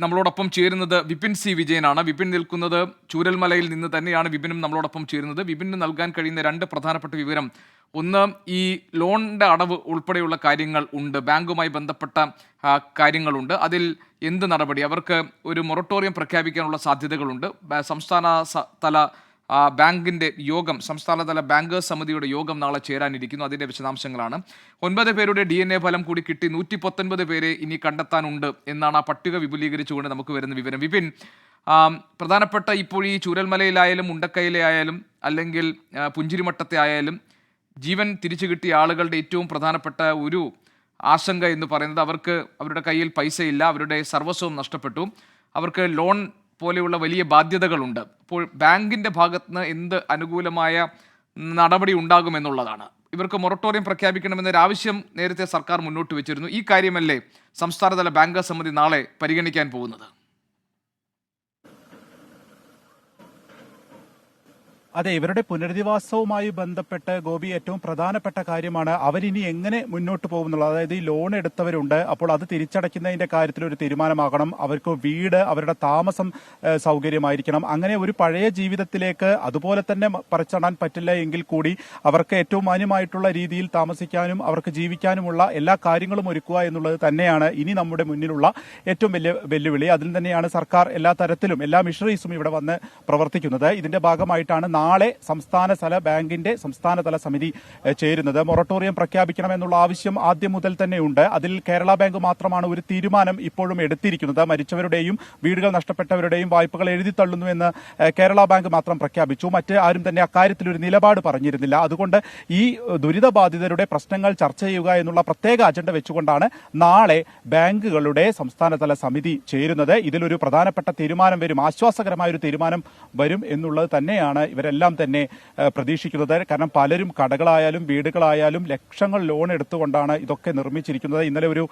നമ്മളോടൊപ്പം ചേരുന്നത് വിപിൻ സി വിജയനാണ്. വിപിൻ നിൽക്കുന്നത് ചൂരൽമലയിൽ നിന്ന് തന്നെയാണ്. വിപിനും നമ്മളോടൊപ്പം ചേരുന്നത്. വിപിന് നൽകാൻ കഴിയുന്ന രണ്ട് പ്രധാനപ്പെട്ട വിവരം. ഒന്ന് ഈ ലോണിന്റെ അടവ് ഉൾപ്പെടെയുള്ള കാര്യങ്ങൾ ഉണ്ട്. ബാങ്കുമായി ബന്ധപ്പെട്ട കാര്യങ്ങളുണ്ട്. അതിൽ എന്ത് നടപടി? അവർക്ക് ഒരു മൊറട്ടോറിയം പ്രഖ്യാപിക്കാനുള്ള സാധ്യതകളുണ്ട്. സംസ്ഥാന തല ആ, ബാങ്കിന്റെ യോഗം സംസ്ഥാനതല ബാങ്കേഴ്സ് സമിതിയുടെ യോഗം നാളെ ചേരാനിരിക്കുന്നു. അതിന്റെ വിശദാംശങ്ങളാണ്. ഒൻപത് പേരുടെ ഡി എൻ എ ഫലം കൂടി കിട്ടി. നൂറ്റി പത്തൊൻപത് പേരെ ഇനി കണ്ടെത്താനുണ്ട് എന്നാണ് ആ പട്ടിക വിപുലീകരിച്ചുകൊണ്ട് നമുക്ക് വരുന്ന വിവരം. വിപിൻ പ്രധാനപ്പെട്ട ഇപ്പോൾ ഈ ചൂരൽമലയിലായാലും മുണ്ടക്കയിലെ ആയാലും അല്ലെങ്കിൽ പുഞ്ചിരിമട്ടത്തെ ആയാലും ജീവൻ തിരിച്ചു കിട്ടിയ ആളുകളുടെ ഏറ്റവും പ്രധാനപ്പെട്ട ഒരു ആശങ്ക എന്ന് പറയുന്നത് അവർക്ക് അവരുടെ കയ്യിൽ പൈസയില്ല. അവരുടെ സർവസ്വം നഷ്ടപ്പെട്ടു. അവർക്ക് ലോൺ പോലെയുള്ള വലിയ ബാധ്യതകളുണ്ട്. അപ്പോൾ ബാങ്കിന്റെ ഭാഗത്ത് നിന്ന് എന്ത് അനുകൂലമായ നടപടി ഉണ്ടാകുമെന്നുള്ളതാണ്. ഇവർക്ക് മൊറട്ടോറിയം പ്രഖ്യാപിക്കണമെന്നൊരു ആവശ്യം നേരത്തെ സർക്കാർ മുന്നോട്ട് വെച്ചിരുന്നു. ഈ കാര്യമല്ലേ സംസ്ഥാനതല ബാങ്കർ സമിതി നാളെ പരിഗണിക്കാൻ പോകുന്നത്. അതെ ഇവരുടെ പുനരധിവാസവുമായി ബന്ധപ്പെട്ട് ഗോപി ഏറ്റവും പ്രധാനപ്പെട്ട കാര്യമാണ് അവരിനി എങ്ങനെ മുന്നോട്ട് പോകുന്നുള്ളത് അതായത് ഈ ലോൺ എടുത്തവരുണ്ട് അപ്പോൾ അത് തിരിച്ചടയ്ക്കുന്നതിന്റെ കാര്യത്തിൽ ഒരു തീരുമാനമാകണം. അവർക്ക് വീട് അവരുടെ താമസം സൗകര്യമായിരിക്കണം. അങ്ങനെ ഒരു പഴയ ജീവിതത്തിലേക്ക് അതുപോലെ തന്നെ പറിച്ചടാൻ പറ്റില്ല എങ്കിൽ കൂടി അവർക്ക് ഏറ്റവും മാന്യമായിട്ടുള്ള രീതിയിൽ താമസിക്കാനും അവർക്ക് ജീവിക്കാനുമുള്ള എല്ലാ കാര്യങ്ങളും ഒരുക്കുക എന്നുള്ളത് തന്നെയാണ് ഇനി നമ്മുടെ മുന്നിലുള്ള ഏറ്റവും വലിയ വെല്ലുവിളി. അതിൽ തന്നെയാണ് സർക്കാർ എല്ലാ തരത്തിലും എല്ലാ മിഷണറീസും ഇവിടെ വന്ന് പ്രവർത്തിക്കുന്നത്. ഇതിന്റെ ഭാഗമായിട്ടാണ് നാളെ സംസ്ഥാന തല ബാങ്കിന്റെ സംസ്ഥാനതല സമിതി ചേരുന്നത്. മൊറട്ടോറിയം പ്രഖ്യാപിക്കണമെന്നുള്ള ആവശ്യം ആദ്യം മുതൽ തന്നെയുണ്ട്. അതിൽ കേരള ബാങ്ക് മാത്രമാണ് ഒരു തീരുമാനം ഇപ്പോഴും എടുത്തിരിക്കുന്നത്. മരിച്ചവരുടെയും വീടുകൾ നഷ്ടപ്പെട്ടവരുടെയും വായ്പകൾ എഴുതി തള്ളുന്നുവെന്ന് കേരള ബാങ്ക് മാത്രം പ്രഖ്യാപിച്ചു. മറ്റ് ആരും തന്നെ അക്കാര്യത്തിൽ ഒരു നിലപാട് പറഞ്ഞിരുന്നില്ല. അതുകൊണ്ട് ഈ ദുരിതബാധിതരുടെ പ്രശ്നങ്ങൾ ചർച്ച ചെയ്യുക എന്നുള്ള പ്രത്യേക അജണ്ട വെച്ചുകൊണ്ടാണ് നാളെ ബാങ്കുകളുടെ സംസ്ഥാനതല സമിതി ചേരുന്നത്. ഇതിലൊരു പ്രധാനപ്പെട്ട തീരുമാനം വരും. ആശ്വാസകരമായ ഒരു തീരുമാനം വരും എന്നുള്ളത് തന്നെയാണ് ഇവരെല്ലാം തന്നെ പ്രതീക്ഷിക്കുന്നത്. കാരണം പലരും കടകളായാലും വീടുകളായാലും ലക്ഷങ്ങൾ ലോൺ എടുത്തുകൊണ്ടാണ് ഇതൊക്കെ നിർമ്മിച്ചിരിക്കുന്നത്. ഇന്നലെ ഒരു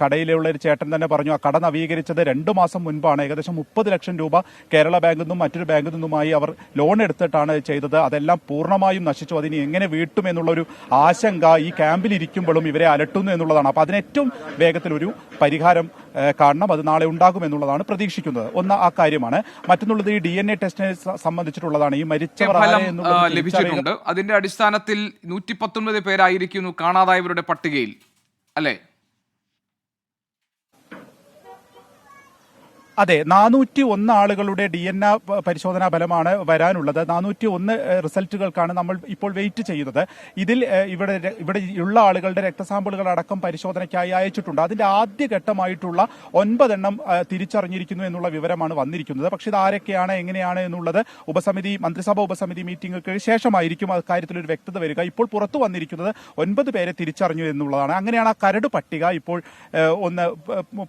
കടയിലുള്ള ഒരു ചേട്ടൻ തന്നെ പറഞ്ഞു ആ കട നവീകരിച്ചത് രണ്ടു മാസം മുൻപാണ്. ഏകദേശം മുപ്പത് ലക്ഷം രൂപ കേരള ബാങ്കിൽ നിന്നും മറ്റൊരു ബാങ്കിൽ നിന്നുമായി അവർ ലോൺ എടുത്തിട്ടാണ് ചെയ്തത്. അതെല്ലാം പൂർണമായും നശിച്ചു. അതിന് എങ്ങനെ വീട്ടും എന്നുള്ള ഒരു ആശങ്ക ഈ ക്യാമ്പിലിരിക്കുമ്പോഴും ഇവരെ അലട്ടുന്നു എന്നുള്ളതാണ്. അപ്പൊ അതിന് ഏറ്റവും വേഗത്തിൽ ഒരു പരിഹാരം കാണണം അത് നാളെ ഉണ്ടാകും എന്നുള്ളതാണ് പ്രതീക്ഷിക്കുന്നത്. ഒന്ന് ആ കാര്യമാണ്. മറ്റൊന്നുള്ളത് ഈ ഡി എൻ എ ടെസ്റ്റിനെ സംബന്ധിച്ചിട്ടുള്ളതാണ്. ഈ എന്നുള്ളത് ലഭിച്ചിട്ടുണ്ട്. അതിന്റെ അടിസ്ഥാനത്തിൽ നൂറ്റി പത്തൊൻപത് പേരായിരിക്കുന്നു കാണാതായവരുടെ പട്ടികയിൽ. അല്ലേ? അതെ നാനൂറ്റി ഒന്ന് ആളുകളുടെ ഡി എൻ എ പരിശോധനാ ഫലമാണ് വരാനുള്ളത്. നാനൂറ്റി ഒന്ന് റിസൾട്ടുകൾക്കാണ് നമ്മൾ ഇപ്പോൾ വെയിറ്റ് ചെയ്യുന്നത്. ഇതിൽ ഇവിടെ ഇവിടെ ഉള്ള ആളുകളുടെ രക്തസാമ്പിളുകൾ അടക്കം പരിശോധനയ്ക്കായി അയച്ചിട്ടുണ്ട്. അതിന്റെ ആദ്യഘട്ടമായിട്ടുള്ള ഒൻപതെണ്ണം തിരിച്ചറിഞ്ഞിരിക്കുന്നു എന്നുള്ള വിവരമാണ് വന്നിരിക്കുന്നത്. പക്ഷെ ഇത് ആരൊക്കെയാണ് എങ്ങനെയാണ് എന്നുള്ളത് ഉപസമിതി മന്ത്രിസഭാ ഉപസമിതി മീറ്റിംഗുകൾക്ക് ശേഷമായിരിക്കും അക്കാര്യത്തിൽ ഒരു വ്യക്തത വരിക. ഇപ്പോൾ പുറത്തു വന്നിരിക്കുന്നത് ഒൻപത് പേരെ തിരിച്ചറിഞ്ഞു എന്നുള്ളതാണ്. അങ്ങനെയാണ് ആ കരട് പട്ടിക ഇപ്പോൾ ഒന്ന്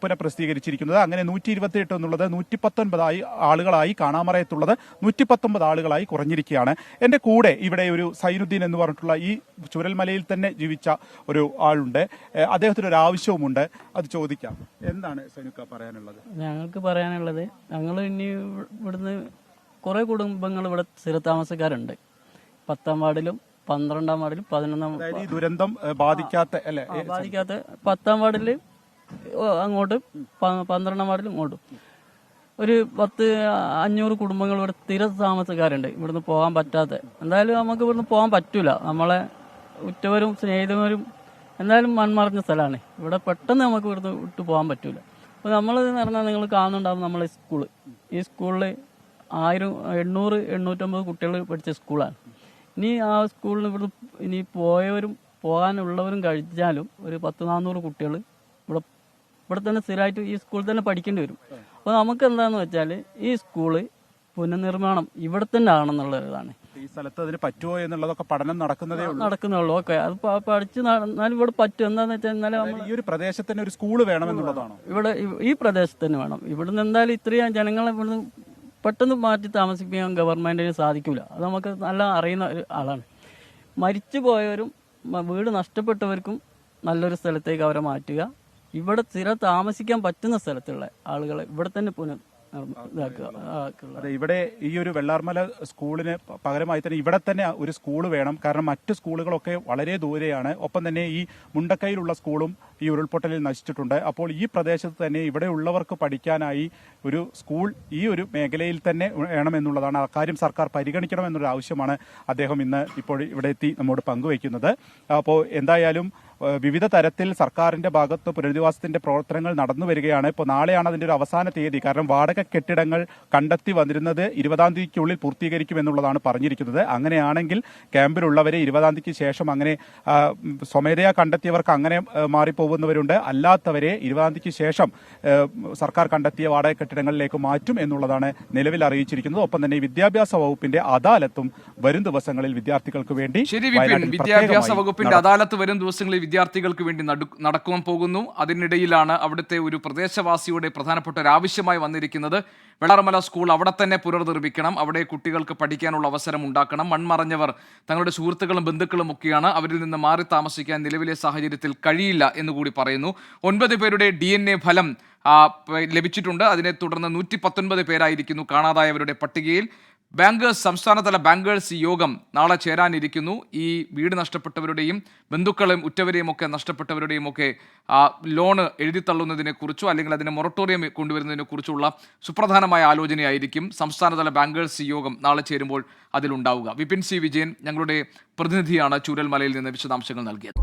പുനഃപ്രസിദ്ധീകരിച്ചിരിക്കുന്നത്. അങ്ങനെ നൂറ്റി ഇരുപത്തിയെട്ട് എന്നുള്ളത് നൂറ്റി പത്തൊൻപതായി ആളുകളായി കാണാമറയത്തുള്ളത് നൂറ്റി പത്തൊമ്പത് ആളുകളായി കുറഞ്ഞിരിക്കുകയാണ്. എന്റെ കൂടെ ഇവിടെ ഒരു സൈനുദ്ദീൻ എന്ന് പറഞ്ഞിട്ടുള്ള ഈ ചുരൽമലയിൽ തന്നെ ജീവിച്ച ഒരു ആളുണ്ട്. അദ്ദേഹത്തിന് ഒരു ആവശ്യവുമുണ്ട്. അത് ചോദിക്കാം. എന്താണ് സൈനുക്ക പറയാനുള്ളത്? ഞങ്ങൾക്ക് പറയാനുള്ളത് ഞങ്ങൾ ഇനി ഇവിടുന്ന് കുറെ കുടുംബങ്ങൾ ഇവിടെ സ്ഥിരതാമസക്കാരുണ്ട്. പത്താം വാർഡിലും പന്ത്രണ്ടാം വാർഡിലും പതിനൊന്നാം ദുരന്തം ബാധിക്കാത്ത അല്ലെ? ബാധിക്കാത്ത പത്താം വാർഡിൽ അങ്ങോട്ട് പന്ത്രണ്ടാം വാർഡിൽ ഇങ്ങോട്ടും. ഒരു പത്ത് അഞ്ഞൂറ് കുടുംബങ്ങൾ ഇവിടെ സ്ഥിര താമസക്കാരുണ്ട്. ഇവിടുന്ന് പോകാൻ പറ്റാത്ത. എന്തായാലും നമുക്ക് ഇവിടുന്ന് പോകാൻ പറ്റൂല. നമ്മളെ ഉറ്റവരും സ്നേഹിതരും എന്തായാലും മൺമറഞ്ഞ സ്ഥലമാണ്. ഇവിടെ പെട്ടെന്ന് നമുക്ക് ഇവിടുന്ന് വിട്ടു പോകാൻ പറ്റൂല. അപ്പോൾ നമ്മൾ എന്ന് പറഞ്ഞാൽ നിങ്ങൾ കാണുന്നുണ്ടാവും നമ്മളെ സ്കൂൾ. ഈ സ്കൂളിൽ ആയിരം എണ്ണൂറ് എണ്ണൂറ്റമ്പത് കുട്ടികൾ പഠിച്ച സ്കൂളാണ്. ഇനി ആ സ്കൂളിൽ ഇവിടുന്ന് ഇനി പോയവരും പോകാനുള്ളവരും കഴിച്ചാലും ഒരു പത്ത് നാനൂറ് കുട്ടികൾ ഇവിടെ ഇവിടെ തന്നെ സ്ഥിരമായിട്ട് ഈ സ്കൂളിൽ തന്നെ പഠിക്കേണ്ടി വരും. അപ്പോൾ നമുക്ക് എന്താന്ന് വെച്ചാൽ ഈ സ്കൂൾ പുനർനിർമ്മാണം ഇവിടെ തന്നെ ആണെന്നുള്ള ഇതാണ് ഈ സ്ഥലത്ത് അതിന് പറ്റുമോ എന്നുള്ളതൊക്കെ പഠനം നടക്കുന്നതേ ഉള്ളൂ. നടക്കുന്നുള്ളൂ ഓക്കെ. അത് പഠിച്ചു പഠിച്ച് നട- എന്നാലും ഇവിടെ പറ്റും. എന്താന്ന് വെച്ചാൽ എന്നാലും ഈ ഒരു പ്രദേശത്തിന് ഒരു സ്കൂൾ വേണമെന്നുള്ളതാണോ ഇവിടെ ഈ പ്രദേശത്ത് തന്നെ വേണം. ഇവിടുന്ന് എന്തായാലും ഇത്രയും ജനങ്ങളെ ഇവിടുന്ന് പെട്ടെന്ന് മാറ്റി താമസിപ്പിക്കാൻ ഗവൺമെന്റിന് സാധിക്കില്ല അത് നമുക്ക് നല്ല അറിയുന്ന ഒരു ആളാണ്. മരിച്ചു പോയവരും വീട് നഷ്ടപ്പെട്ടവർക്കും നല്ലൊരു സ്ഥലത്തേക്ക് അവരെ മാറ്റുക. ഇവിടെ സ്ഥിര താമസിക്കാൻ പറ്റുന്ന സ്ഥലത്തുള്ള ആളുകളെ ഇവിടെ തന്നെ പുനർ അതെ ഇവിടെ ഈ ഒരു വെള്ളാർമല സ്കൂളിന് പകരമായി തന്നെ ഇവിടെ തന്നെ ഒരു സ്കൂൾ വേണം. കാരണം മറ്റ് സ്കൂളുകളൊക്കെ വളരെ ദൂരെയാണ്. ഒപ്പം തന്നെ ഈ മുണ്ടക്കൈയിലുള്ള സ്കൂളും ഈ ഉരുൾപൊട്ടലിൽ നശിച്ചിട്ടുണ്ട്. അപ്പോൾ ഈ പ്രദേശത്ത് തന്നെ ഇവിടെ ഉള്ളവർക്ക് പഠിക്കാനായി ഒരു സ്കൂൾ ഈ ഒരു മേഖലയിൽ തന്നെ വേണമെന്നുള്ളതാണ് ആ കാര്യം സർക്കാർ പരിഗണിക്കണമെന്നൊരു ആവശ്യമാണ് അദ്ദേഹം ഇന്ന് ഇപ്പോൾ ഇവിടെ എത്തി നമ്മോട് പങ്കുവയ്ക്കുന്നത്. അപ്പോൾ എന്തായാലും വിവിധ തരത്തിൽ സർക്കാരിന്റെ ഭാഗത്ത് പുനരധിവാസത്തിന്റെ പ്രവർത്തനങ്ങൾ നടന്നു വരികയാണ്. ഇപ്പോൾ നാളെയാണ് അതിന്റെ ഒരു അവസാന തീയതി. കാരണം വാടക കെട്ടിടങ്ങൾ കണ്ടെത്തി വന്നിരുന്നത് ഇരുപതാം തീയതിക്കുള്ളിൽ പൂർത്തീകരിക്കുമെന്നുള്ളതാണ് പറഞ്ഞിരിക്കുന്നത്. അങ്ങനെയാണെങ്കിൽ ക്യാമ്പിലുള്ളവരെ ഇരുപതാം തീയതിക്ക് ശേഷം അങ്ങനെ സ്വമേധയാ കണ്ടെത്തിയവർക്ക് അങ്ങനെ മാറിപ്പോകുന്നവരുണ്ട്. അല്ലാത്തവരെ ഇരുപതാം തീയതിക്ക് ശേഷം സർക്കാർ കണ്ടെത്തിയ വാടക കെട്ടിടങ്ങളിലേക്ക് മാറ്റും എന്നുള്ളതാണ് നിലവിൽ അറിയിച്ചിരിക്കുന്നത്. ഒപ്പം തന്നെ വിദ്യാഭ്യാസ വകുപ്പിന്റെ അദാലത്തും വരും ദിവസങ്ങളിൽ വിദ്യാർത്ഥികൾക്ക് വേണ്ടി ശരി വിദ്യാഭ്യാസ വകുപ്പിന്റെ അദാലത്ത് വരും ദിവസങ്ങളിൽ വിദ്യാർത്ഥികൾക്ക് വേണ്ടി നടു- നടക്കുവാൻ പോകുന്നു. അതിനിടയിലാണ് അവിടുത്തെ ഒരു പ്രദേശവാസിയുടെ പ്രധാനപ്പെട്ട ഒരു ആവശ്യമായി വന്നിരിക്കുന്നത്. വെള്ളാർമല സ്കൂൾ അവിടെ തന്നെ പുനർനിർമ്മിക്കണം. അവിടെ കുട്ടികൾക്ക് പഠിക്കാനുള്ള അവസരം ഉണ്ടാക്കണം. മൺമറഞ്ഞവർ തങ്ങളുടെ സുഹൃത്തുക്കളും ബന്ധുക്കളും ഒക്കെയാണ് അവരിൽ നിന്ന് മാറി താമസിക്കാൻ നിലവിലെ സാഹചര്യത്തിൽ കഴിയില്ല എന്നുകൂടി പറയുന്നു. ഒൻപത് പേരുടെ ഡി ഫലം ലഭിച്ചിട്ടുണ്ട്. അതിനെ തുടർന്ന് നൂറ്റി പത്തൊൻപത് പേരായിരിക്കുന്നു കാണാതായവരുടെ പട്ടികയിൽ. ബാങ്കേഴ്സ് സംസ്ഥാനതല ബാങ്കേഴ്സ് യോഗം നാളെ ചേരാനിരിക്കുന്നു. ഈ വീട് നഷ്ടപ്പെട്ടവരുടെയും ബന്ധുക്കളെയും ഉറ്റവരെയും ഒക്കെ നഷ്ടപ്പെട്ടവരുടെയും ഒക്കെ ലോണ് എഴുതിത്തള്ളുന്നതിനെക്കുറിച്ചോ അല്ലെങ്കിൽ അതിന് മൊറട്ടോറിയം കൊണ്ടുവരുന്നതിനെ കുറിച്ചുള്ള സുപ്രധാനമായ ആലോചനയായിരിക്കും സംസ്ഥാനതല ബാങ്കേഴ്സ് യോഗം നാളെ ചേരുമ്പോൾ അതിലുണ്ടാവുക. വിപിൻ സി വിജയൻ ഞങ്ങളുടെ പ്രതിനിധിയാണ് ചൂരൽമലയിൽ നിന്ന് വിശദാംശങ്ങൾ നൽകിയത്.